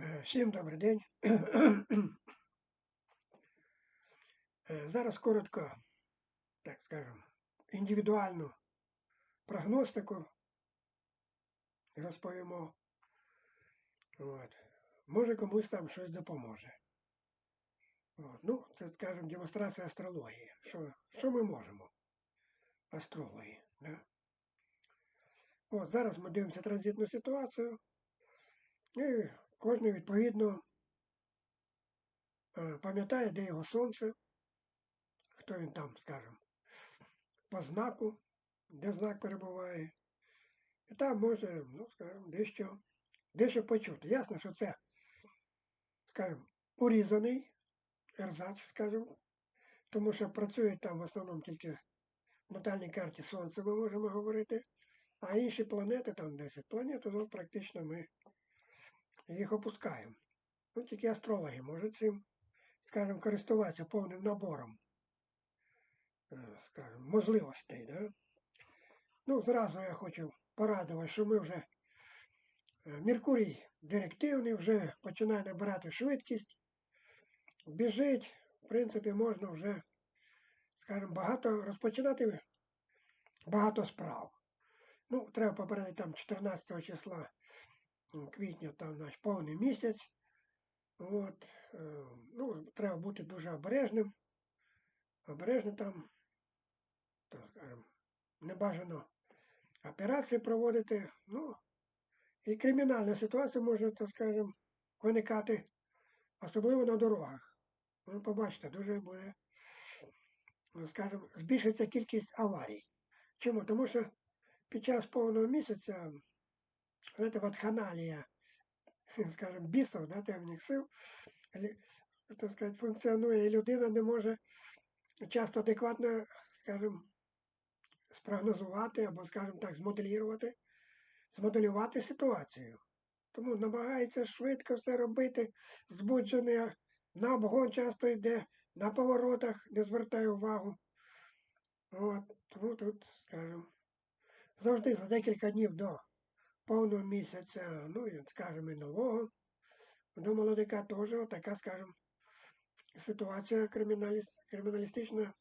Е, Всім добрий день. Е, Зараз коротко, так скажемо, індивідуальну прогностику розповімо. От. Може комусь там щось допоможе. От. Ну, це, скажімо, демонстрація астрології. Що, що ми можемо? Астрології. Да? От, зараз ми дивимося транзитну ситуацію. І кожен відповідно е, пам'ятає, де його сонце, хто він там, скажімо, по знаку, де знак перебуває. І там може, ну, скажімо, дещо, дещо почути. Ясно, що це, скажімо, урізаний ерзац, скажімо, тому що працює там в основному тільки в натальній карті Сонце, ми можемо говорити, а інші планети, там 10 планет, ну, практично ми їх опускаємо. Ну, тільки астрологи можуть цим, скажімо, користуватися повним набором, е, скажімо, можливостей. Да? Ну, зразу я хочу порадувати, що ми вже е, Меркурій директивний, вже починає набирати швидкість, біжить, в принципі, можна вже, скажімо, багато розпочинати багато справ. Ну, треба попередити там 14 числа квітня там наш повний місяць. От, е, ну, треба бути дуже обережним. Обережно там, так скажемо, небажано операції проводити. Ну, і кримінальна ситуація може, так скажемо, виникати, особливо на дорогах. Ви побачите, дуже буде, ну, скажімо, збільшиться кількість аварій. Чому? Тому що під час повного місяця знаєте, вакханалія, скажімо, бісов, да, темних сил, так сказати, функціонує, і людина не може часто адекватно, скажімо, спрогнозувати або, скажімо так, змоделірувати, змоделювати ситуацію. Тому намагається швидко все робити, збуджений, на обгон часто йде, на поворотах не звертає увагу. От, тому тут, скажімо, завжди за декілька днів до повного місяця, ну і, скажімо, і нового, до молодика теж така, скажімо, ситуація криміналіс- криміналістична,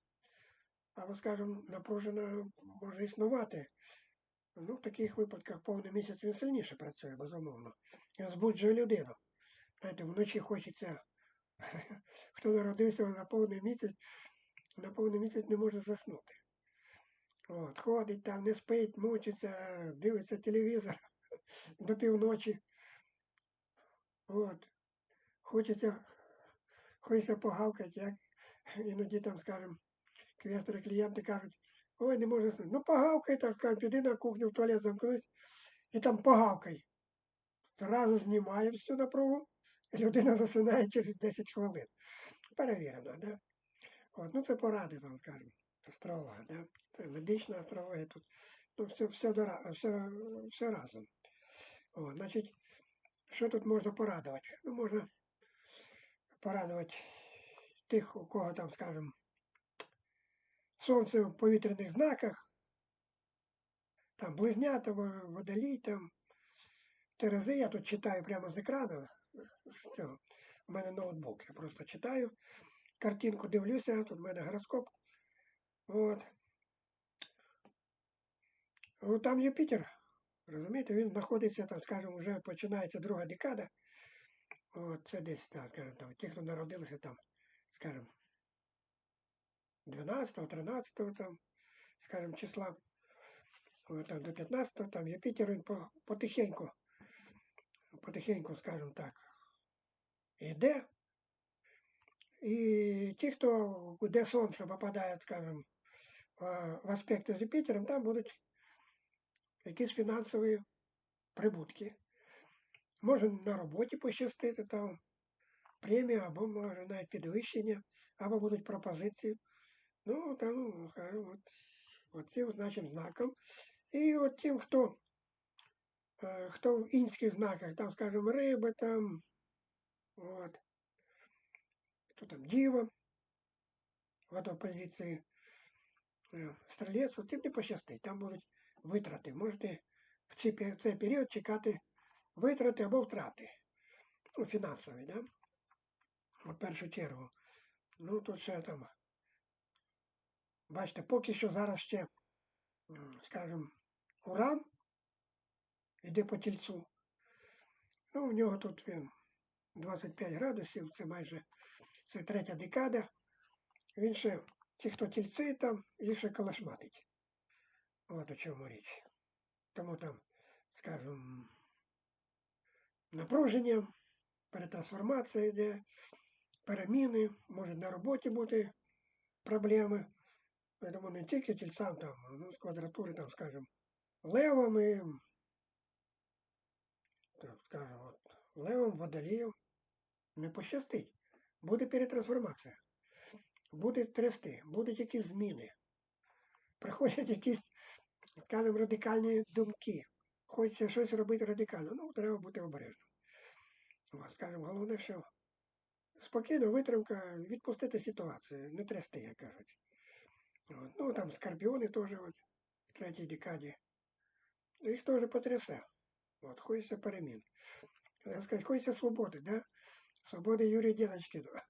або, скажімо, напружена може існувати. Ну, в таких випадках повний місяць він сильніше працює, безумовно. Він збуджує людину. Знаєте, вночі хочеться, хто народився на повний місяць, на повний місяць не може заснути. От, ходить там, не спить, мучиться, дивиться телевізор до півночі. От. Хочеться, хочеться погавкати, як іноді там, скажімо, квестори клієнти кажуть, ой, не можу заснути. Ну погавкай, так скажемо, піди на кухню, в туалет замкнись і там погавкай. Зразу знімає всю напругу, і людина засинає через 10 хвилин. Перевірено, да? От, ну це поради, там, скажімо, астролога, да? Це медична астрологія тут. Ну, все, все, все, все разом. О, значить, що тут можна порадувати? Ну, можна порадувати тих, у кого там, скажімо, сонце в повітряних знаках, там близнята, во- водолій, там, Терези, я тут читаю прямо з екрану, з цього. У мене ноутбук, я просто читаю, картинку дивлюся, тут в мене гороскоп. От. Ну, Там Юпітер, розумієте, він знаходиться, там, скажімо, вже починається друга декада. От, це десь, так, скажімо, там, ті, хто народилися там, скажімо, 12, 13, там, скажімо, числа, там, до 15-го, там Юпітер, він потихеньку, потихеньку, скажімо так, йде. І ті, хто, де сонце попадає, скажімо, в аспекти з Юпітером, там будуть якісь фінансові прибутки. Може на роботі пощастити там премія, або може навіть підвищення, або будуть пропозиції. Ну, там, от, от цим, значить, знаком. І от тим, хто, е, хто в інських знаках, там, скажімо, риби, там, от, хто там діва, от опозиції е, стрілець, от тим не пощастить, там будуть витрати. Можете в цей, цей період чекати витрати або втрати. ну, фінансовий, да? в першу чергу. Ну, тут ще там, бачите, поки що зараз ще, скажімо, уран іде по тільцу. Ну, в нього тут він 25 градусів, це майже це третя декада. Він ще, ті, хто тільці там, їх ще калашматить. От у чому річ. Тому там, скажімо, напруження, перетрансформація йде, переміни, може на роботі бути проблеми. Думаю, не тільки тільцям там, ну, з квадратури, там, скажімо, левами, скажімо, от, левом, водолієм не пощастить. Буде перетрансформація, буде трясти, будуть якісь зміни. Приходять якісь, скажімо, радикальні думки. Хочеться щось робити радикально. Ну, треба бути обережним. Скажімо, головне, що спокійно, витримка, відпустити ситуацію, не трясти, як кажуть. От. Ну, там скорпіони теж от, в третій декаді. Їх теж потрясе. От, хочеться перемін. Я сказати, хочеться свободи, да? Свободи Юрія Дідочкіна.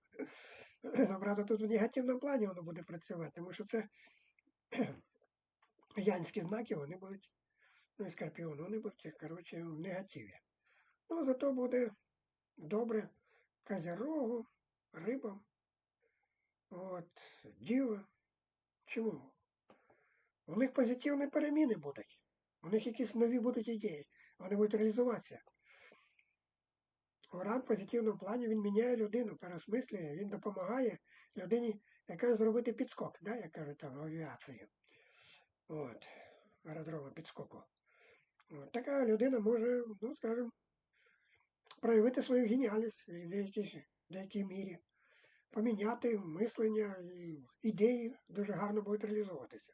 Ну, правда, тут в негативному плані воно буде працювати, тому що це янські знаки, вони будуть, ну і скорпіон, вони будуть, коротше, в негативі. Ну, зато буде добре козерогу, рибам, от, діва. Чому? У них позитивні переміни будуть. У них якісь нові будуть ідеї. Вони будуть реалізуватися. Уран в позитивному плані він міняє людину, переосмислює, він допомагає людині, яка зробити підскок, да, як кажуть там в. От, аеродрома підскоку. От, така людина може, ну, скажімо, проявити свою геніальність в деякій, деякій мірі, поміняти мислення і ідеї дуже гарно будуть реалізовуватися.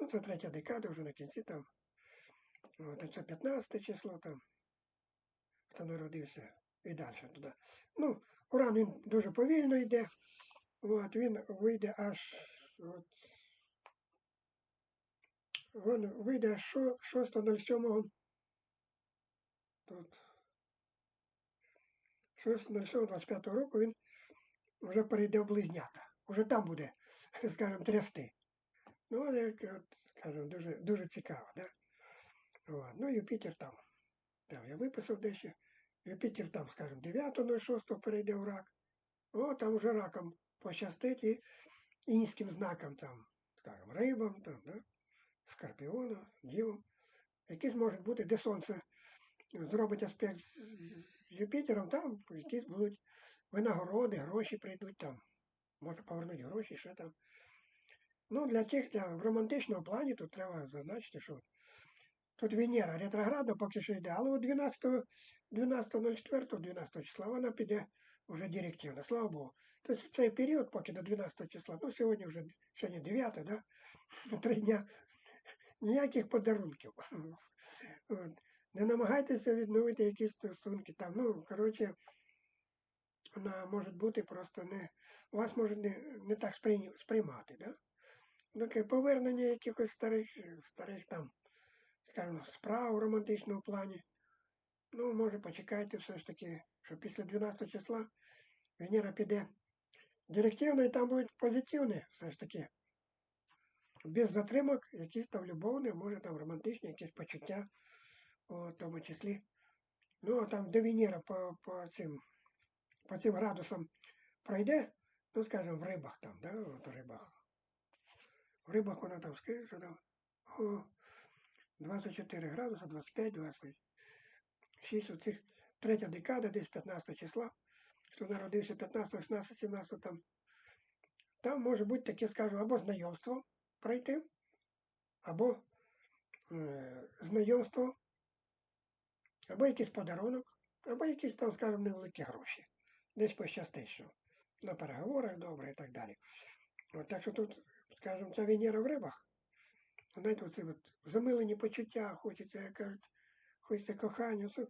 Ну, це третя декада, вже на кінці там. От, це 15 число там, хто народився і далі туди. Ну, уран він дуже повільно йде. От, він вийде аж от, він вийде аж 6.07. Тут 6.07.25 року він вже перейде в близнята. Уже там буде, скажімо, трясти. Ну, але, скажімо, дуже, дуже цікаво, да? От. Ну, Юпітер там. Там я виписав дещо. Юпітер там, скажімо, 9.06 перейде в рак. О, там вже раком пощастить і інським знаком там, скажімо, рибам, там, да? Скорпіоном, дівом. Якісь можуть бути, де сонце зробить аспект з Юпітером, там якісь будуть винагороди, гроші прийдуть там. Може повернути гроші, що там. Ну, для тих, для в романтичному плані тут треба зазначити, що тут Венера ретроградна поки що йде, але у 12 12.04, 12 числа вона піде вже директивно, слава Богу. Тобто цей період, поки до 12 числа, ну сьогодні вже сьогодні 9, да? три дня, ніяких подарунків. Не намагайтеся відновити якісь стосунки там. Ну, коротше, вона може бути просто не. Вас може не, не так сприймати, да? Таке повернення якихось старих, старих там, скажімо, справ в романтичному плані. Ну, може, почекайте все ж таки, що після 12 числа Венера піде директивно і там будуть позитивні все ж таки. Без затримок, якісь там любовні, може там романтичні якісь почуття, в тому числі. Ну, а там, де Венера по, по цим по цим градусам пройде, ну, скажімо, в рибах там, да, в рибах. В рибах вона там скаже, що там о, 24 градуса, 25, 26, оцих третя декада, десь 15 числа, хто народився 15, 16, 17 там, там може бути таке, скажу, або знайомство пройти, або е, знайомство, або якийсь подарунок, або якісь там, скажімо, невеликі гроші. Десь пощастить, на переговорах добре і так далі. От, так що тут, скажімо, ця Венера в рибах, знаєте, оце от замилені почуття, хочеться, як кажуть, хочеться кохання. Це,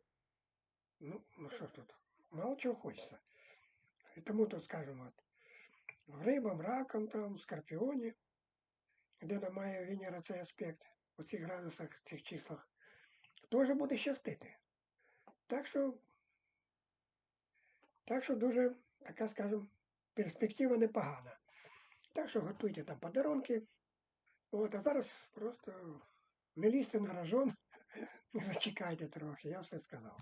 ну, ну що ж тут, мало чого хочеться. І тому тут, скажімо, от, рибам, ракам, там, скорпіоні, вона має Венера цей аспект, у цих градусах, в цих числах, теж буде щастити. Так що Так що дуже, така, скажімо, перспектива непогана. Так що готуйте там подарунки. От, а зараз просто не лізьте на рожон, зачекайте трохи, я все сказав.